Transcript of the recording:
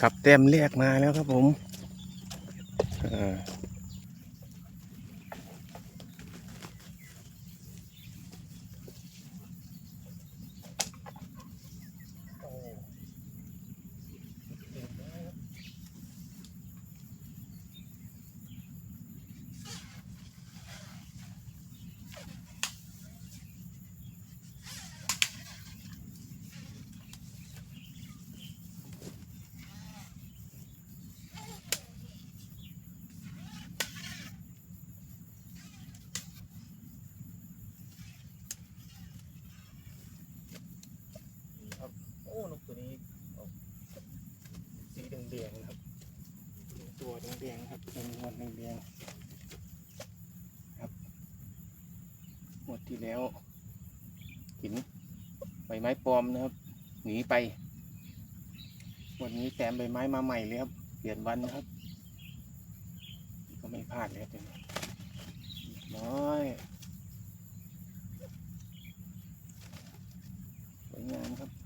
ครับแต้มแรกมาแล้วครับผมอ่า นี่ครับ โอ้นกตัวนี้ออกสีแดงๆนะครับ ตัวแดงๆครับเป็นงวดแดงๆครับงวดที่แล้วหินใบไม้ปลอมนะครับ หนีไปวันนี้แต้มใบไม้มาใหม่เลยครับ เปลี่ยนวันนะครับ ก็ไม่พลาดเลยครับเป็นน้อยสวยงามครับ